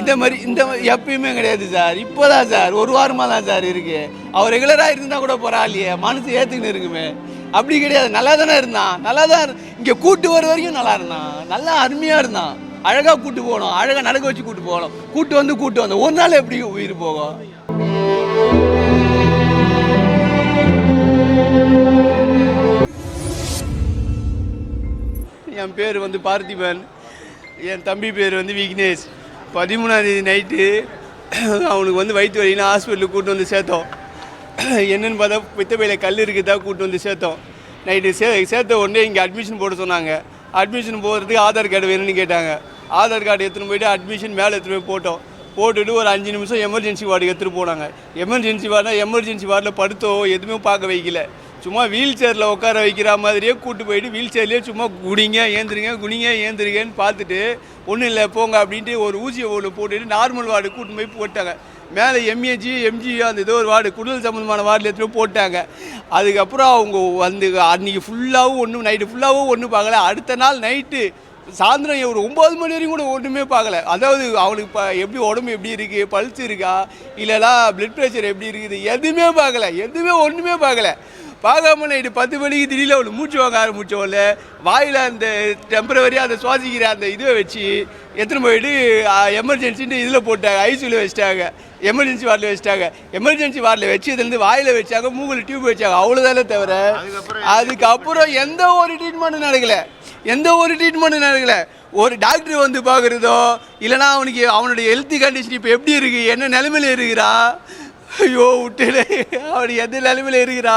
இந்த மாதிரி இந்த மாதிரி எப்பயுமே கிடையாது சார். இப்போதான் சார் ஒரு வாரமாக தான் சார் இருக்கு. அவர் ரெகுலராக இருந்தா கூட பரவாயில்லையே. மனசு ஏற்றுக்கின்னு இருக்குமே. அப்படி கிடையாது. நல்லா தானே இருந்தான். நல்லா தான் இங்கே கூட்டு வர வரைக்கும் நல்லா இருந்தான். நல்லா அருமையாக இருந்தான். அழகாக கூட்டு போகணும் அழகாக நடக்க வச்சு கூட்டு போகணும் கூட்டு வந்து கூட்டு வந்து. ஒரு நாள் எப்படி உயிர் போகும்? என் பேர் வந்து பார்த்திபன். என் தம்பி பேர் வந்து விக்னேஷ். பதிமூணாம் தேதி நைட்டு அவனுக்கு வந்து வயிற்று வலின்னு ஹாஸ்பிட்டலுக்கு கூட்டு வந்து சேர்த்தோம். என்னென்னு பார்த்தா பித்தப்பையில் கல் இருக்குதா கூட்டு வந்து சேர்த்தோம். நைட்டு சே சேர்த்த உடனே இங்கே அட்மிஷன் போட சொன்னாங்க. அட்மிஷன் போகிறதுக்கு ஆதார் கார்டு வேணும்னு கேட்டாங்க. ஆதார் கார்டு எடுத்துன்னு போயிட்டு அட்மிஷன் மேலே எடுத்துகிட்டு போய் போட்டோம். போட்டுட்டு ஒரு அஞ்சு நிமிஷம் எமர்ஜென்சி வார்டுக்கு எடுத்துகிட்டு போனாங்க. எமர்ஜென்சி வார்டுனா எமர்ஜென்சி வார்டில் படுத்தோ எதுவுமே பார்க்க வைக்கல. சும்மா வீல் சேரில் உட்கார வைக்கிற மாதிரியே கூட்டு போயிட்டு வீல் சேர்லேயே சும்மா குடிங்க ஏந்திரிங்க குனிங்க ஏந்திரிங்கன்னு பார்த்துட்டு ஒன்றும் இல்லை போங்க அப்படின்ட்டு ஒரு ஊசியை ஒன்று போட்டுட்டு நார்மல் வார்டு கூட்டு போய் போட்டாங்க. மேலே எம்ஏஜி எம்ஜியோ அந்த ஏதோ ஒரு வார்டு குடல் சம்மந்தமான வார்டில் எடுத்துகிட்டு போட்டாங்க. அதுக்கப்புறம் அவங்க வந்து அன்றைக்கி ஃபுல்லாகவும் ஒன்றும் நைட்டு ஃபுல்லாகவும் ஒன்றும் பார்க்கல. அடுத்த நாள் நைட்டு சாயந்தரம் ஒரு ஒம்பது மணி வரைக்கும் கூட ஒன்றுமே பார்க்கல. அதாவது அவனுக்கு இப்போ எப்படி உடம்பு எப்படி இருக்குது பல்ஸ் இருக்கா இல்லைனா பிளட் ப்ரெஷர் எப்படி இருக்குது எதுவுமே பார்க்கல. எதுவுமே ஒன்றுமே பார்க்கல. பார்க்காம நைட்டு பத்து மணிக்கு திடீர்னு அவனுக்கு மூச்சு வாங்க ஆரம்பிச்சோம்ல வாயில் அந்த டெம்பரவரியாக அந்த சுவாசிக்கிற அந்த இதை வச்சு எடுத்துன்னு போயிட்டு எமர்ஜென்சின்ட்டு இதில் போட்டாங்க. ஐசியூவில் வச்சிட்டாங்க. எமர்ஜென்சி வார்டில் வச்சிட்டாங்க. எமர்ஜென்சி வார்டில் வச்சதுலேருந்து வாயில் வச்சாங்க மூக்கில் டியூப் வச்சாங்க. அவ்வளோதானே தவிர அதுக்கப்புறம் எந்த ஒரு ட்ரீட்மெண்ட்டும் நடக்கல. எந்த ஒரு ட்ரீட்மெண்ட்டும் நடக்கல. ஒரு டாக்டர் வந்து பார்க்குறதோ இல்லைனா அவனுக்கு அவனுடைய ஹெல்த் கண்டிஷன் இப்போ எப்படி இருக்குது என்ன நிலைமையில இருக்கிறா? ஐயோ விட்டுலே அவனுக்கு எந்த நிலைமையில இருக்கிறா?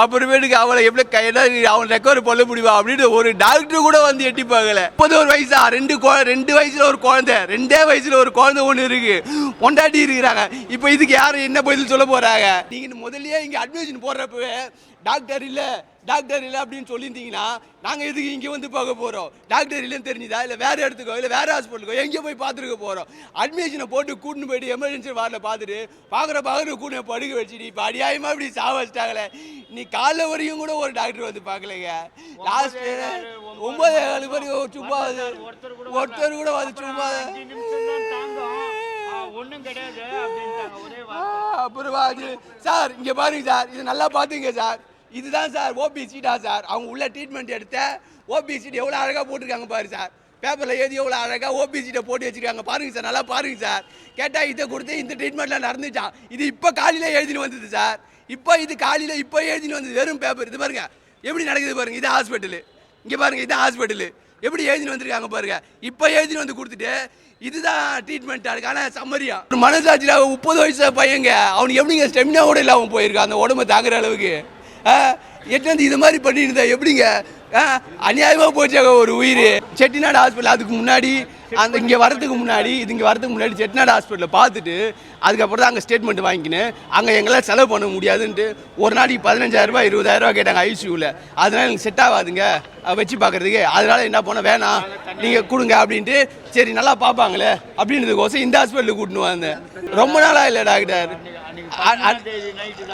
அப்புறமேட்டுக்கு அவளை எப்படி கையெல்லாம் அவன் ரெக்கவர் பண்ண முடியுமா அப்படின்னு ஒரு டாக்டர் கூட வந்து எட்டி பார்க்கல. முப்பது ஒரு வயசா? ரெண்டு ரெண்டு வயசுல ஒரு குழந்தை. ரெண்டே வயசுல ஒரு குழந்தை ஒன்று இருக்கு. பொண்டாட்டி இருக்கிறாங்க. இப்போ இதுக்கு யாரும் என்ன பதில் சொல்ல போறாங்க? நீங்க முதல்லயே இங்க அட்மிஷன் போடுறப்பவே டாக்டர் இல்ல டாக்டர் இல்லை அப்படின்னு சொல்லியிருந்தீங்கன்னா நாங்கள் எதுக்கு இங்கே வந்து பார்க்க போகிறோம் டாக்டர் இல்லைன்னு தெரிஞ்சுதா? இல்லை வேறு இடத்துக்கோ இல்லை வேறு ஹாஸ்பிட்டலுக்கோ எங்கே போய் பார்த்துருக்க போகிறோம் அட்மிஷனை போட்டு கூட்டின்னு போயிட்டு எமர்ஜென்சி வார்டில் பார்த்துட்டு பார்க்குற பார்க்குற கூட படுக்க வச்சுட்டு இப்போ அடியாயமாக இப்படி சாவ வச்சிட்டாங்களே நீ காலைல வரையும் கூட ஒரு டாக்டர் வந்து பார்க்கலைங்க. லாஸ்ட் ஒன்பது ஏழு வரைக்கும் சும்மா ஒருத்தர் கூட வந்து சும்மா ஒன்றும் கிடையாது அப்புறமா அது சார் இங்க பாருங்க சார். இது நல்லா பாத்துங்க சார். இதுதான் சார் ஓபி சீட்டா சார். அவங்க உள்ள ட்ரீட்மெண்ட் எடுத்த ஓபி சீட் எவ்வளோ அழகா போட்டிருக்காங்க பாரு சார். பேப்பரில் எழுதி எவ்வளோ அழகா ஓபி சீட்டை போட்டு வச்சிருக்காங்க. பாருங்க சார் நல்லா பாருங்க சார். கேட்டால் இதை கொடுத்து இந்த ட்ரீட்மெண்ட்லாம் நடந்துச்சான் இது இப்போ காலையில் எழுதின்னு வந்தது சார். இப்போ இது காலையில் இப்போ எழுதின்னு வந்து வெறும் பேப்பர் இது பாருங்க. எப்படி நடக்குது பாருங்க. இது ஹாஸ்பிட்டலு இங்கே பாருங்க. இது ஹாஸ்பிட்டலு எப்படி எழுதின்னு வந்திருக்காங்க பாருங்க. இப்போ எழுதின்னு வந்து கொடுத்துட்டு இதுதான் ட்ரீட்மெண்ட் அதுக்கான சம்மரியா ஒரு மனசாட்சியில் முப்பது வயசு பையங்க. அவனுக்கு எப்படிங்க? ஸ்டெமினா கூட இல்லாமல் போயிருக்கான். அந்த உடம்பு தாங்குற அளவுக்கு. எட்டு இது மாதிரி பண்ணியிருந்தா எப்படிங்க? அநியாயமாக போச்சாங்க ஒரு உயிர். செட்டிநாடு ஹாஸ்பிட்டல் அதுக்கு முன்னாடி அந்த இங்கே வரதுக்கு முன்னாடி இது இங்கே வரதுக்கு முன்னாடி செட்டிநாடு ஹாஸ்பிட்டலில் பார்த்துட்டு அதுக்கப்புறம் தான் அங்கே ஸ்டேட்மெண்ட் வாங்கிக்கினேன். அங்கே எங்களால் செலவு பண்ண முடியாதுன்ட்டு ஒரு நாளைக்கு பதினஞ்சாயிரரூபா இருபதாயிரரூபா கேட்டாங்க ஐசியூவில் அதனால் எனக்கு செட் ஆகாதுங்க. வச்சு பார்க்குறதுக்கு. அதனால என்ன பண்ண வேணாம். நீங்கள் கொடுங்க அப்படின்ட்டு சரி நல்லா பார்ப்பாங்களே அப்படின்றதுக்கோசம் இந்த ஹாஸ்பிட்டலுக்கு கூட்டின்னு வந்தேன். ரொம்ப நாளாக இல்லை டாக்டர். அ- அ-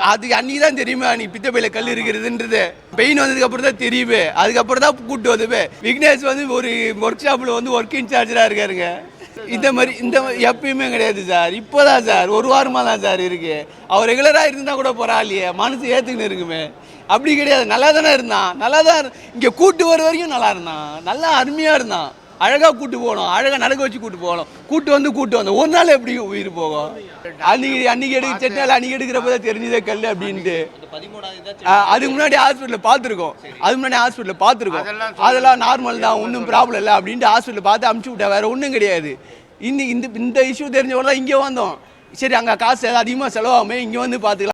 அதுக்கு அன்னைக்கு தான் தெரியுமே அன்னைக்கு பித்தப்பையில கல் இருக்கிறதுன்றது. பெயின் வந்ததுக்கு அப்புறம் தான் தெரியுமே. அதுக்கப்புறம் தான் கூட்டு வந்தது. விக்னேஷ் வந்து ஒரு ஒர்க் ஷாப்பில் வந்து ஒர்க் இன்சார்ஜராக இருக்காருங்க. இந்த மாதிரி இந்த எப்பயுமே கிடையாது சார். இப்போதான் சார். ஒரு வாரமாக தான் சார் இருக்கு. அவர் ரெகுலராக இருந்தா கூட பரவாயில்லையே. மனசு ஏற்றுக்கின்னு இருக்குமே. அப்படி கிடையாது. நல்லா தானே இருந்தான். நல்லா தான் இங்கே கூட்டு வர வரைக்கும் நல்லா இருந்தான். நல்லா அருமையாக இருந்தான். அழகாக கூட்டு போகணும். அழகாக நடக்க வச்சு கூட்டு போகணும். கூட்டு வந்து கூட்டு வந்தோம் ஒரு நாள் எப்படி உயிர் போகும்? அன்னைக்கு அன்னைக்கு எடுக்க செட்டினால அன்னைக்கு எடுக்கிறப்ப தான் தெரிஞ்சதே கல் அப்படின்ட்டு. அதுக்கு முன்னாடி ஹாஸ்பிட்டலில் பார்த்துருக்கோம். அதுக்கு முன்னாடி ஹாஸ்பிட்டலில் பார்த்துருக்கோம். அதெல்லாம் நார்மல் தான். ஒன்றும் ப்ராப்ளம் இல்லை அப்படின்ட்டு ஹாஸ்பிட்டலில் பார்த்து அமுச்சு விட்டா வேற ஒன்றும் கிடையாது. இன்னைக்கு இந்த இந்த இஷ்யூ தெரிஞ்சவங்க தான் இங்கே வந்தோம். சரி அங்கே காசு அதிகமாக செலவாகுமே இங்கே வந்து பார்த்துக்கலாம்.